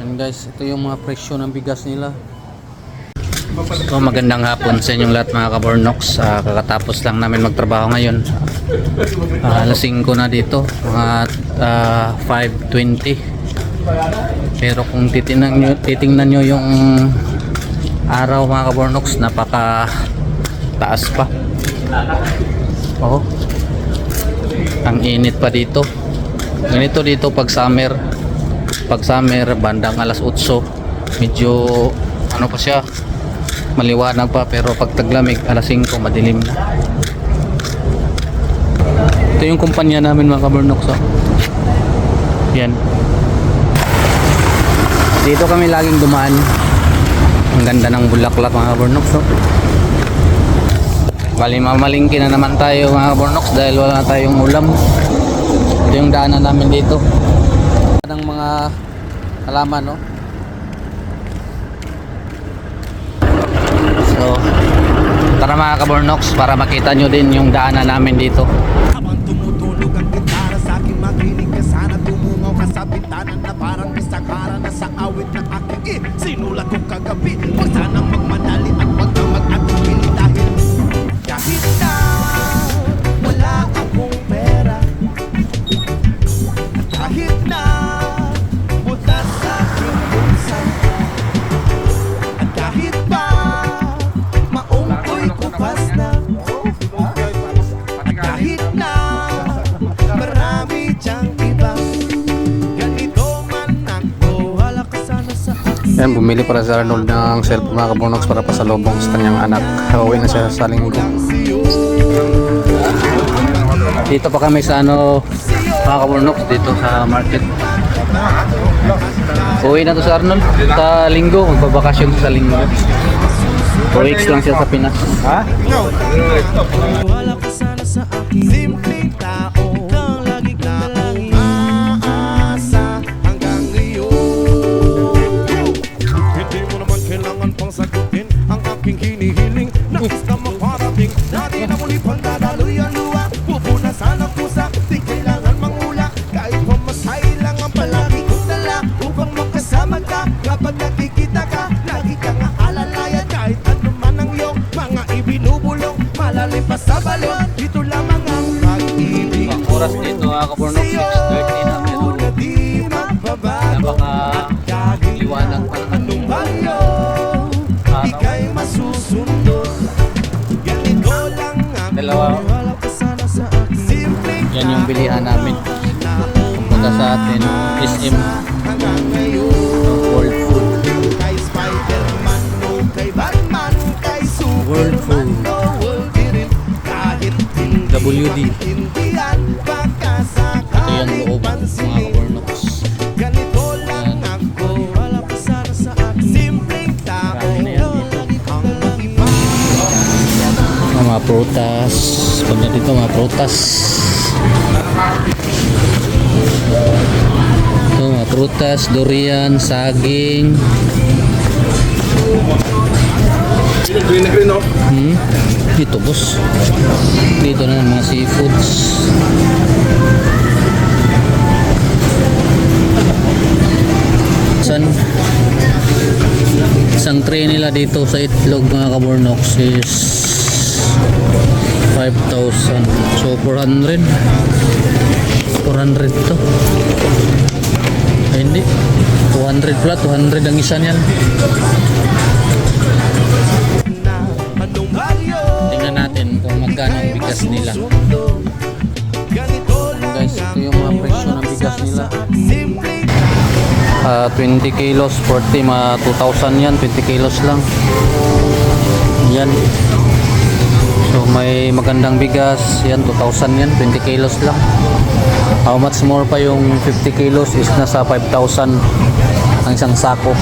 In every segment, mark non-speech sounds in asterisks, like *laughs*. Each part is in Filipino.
Yan guys, ito yung mga presyo ng bigas nila. So magandang hapon sa inyong lahat mga kabornox. Ah, kakatapos lang namin magtrabaho ngayon. Ah, alas 5 na dito, mga ah, 5.20. Pero kung titingnan nyo, titingnan nyo yung araw mga kabornox, napaka taas pa. Oh. Ang init pa dito. Ganito dito pag summer. Pag summer, bandang alas 8, medyo ano pa siya, maliwanag pa pero pag taglamig alas 5 madilim na. Ito yung kumpanya namin mga kabernox. Oh. Yan. Dito kami laging dumaan. Ang ganda ng bulaklak mga kabernox. Oh. Bali mamalingki na naman tayo mga kabernox dahil wala na tayong ulam. Ito yung daanan namin dito. Ng mga halaman no. So, tara mga kabornox para makita nyo din yung daanan namin dito. Yan, bumili para sa Arnold ng cellphone mga kabornox para pasalubong sa kanyang anak. Hawawin na siya sa linggo. Dito pa kami sa ano, mga kabornox, dito sa market. Uwi na to sa Arnold sa linggo, magbabakasyon sa linggo. 2 weeks lang siya sa Pinas. Ha? Wala ka sana sa akin Na di na Yan yung bilihan namin. Punta sa atin, SM World Food. World Food. WD. Ito yung loob mga pansinin kabornox. Ganito lang ako Wala ka sana sa akin Simpleng tao Marami na yan dito. Ang iba Mga prutas. Pag dito mga prutas. Ito mga prutas, durian, saging. Green na green, no? Hmm? Dito boss. Dito na mga seafoods. San isang tray nila dito sa itlog mga kabornox is 5,000 so 400 400 to. Ay hindi. 200 pala. 200 ang isa niyan. Tingnan natin kung magkano ang bigas nila. Guys ito yung mga presyo ng bigas nila. Simpleng Ah, 20 kilos 40 mga 2,000 yan. 20 kilos lang. Yan so may magandang bigas. Yan 2,000 yan. 20 kilos lang. How much more pa yung 50 kilos is nasa 5,000 ang isang sako.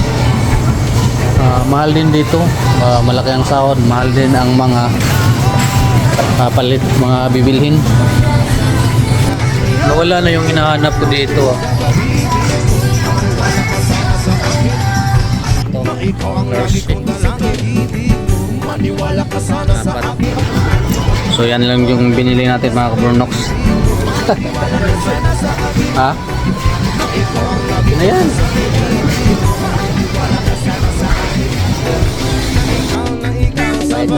Ah, mahal din dito. Ah, malaki ang sahod. Mahal din ang mga ah, palit mga bibilhin. Nawala na yung hinahanap ko dito ah. Ito, ang mo Maniwala ka sana So yan lang yung binili natin mga kabronox. *laughs* ha? Ayan.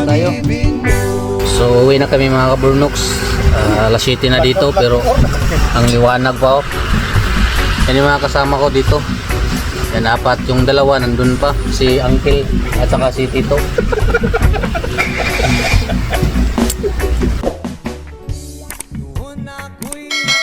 Tayo. So uwi na kami mga kabronox. Uh, ah, alas 7 na dito pero ang liwanag pa oh. Yan yung mga kasama ko dito. Yan apat yung dalawa nandun pa si Uncle at saka si Tito. *laughs* Thank *laughs* you.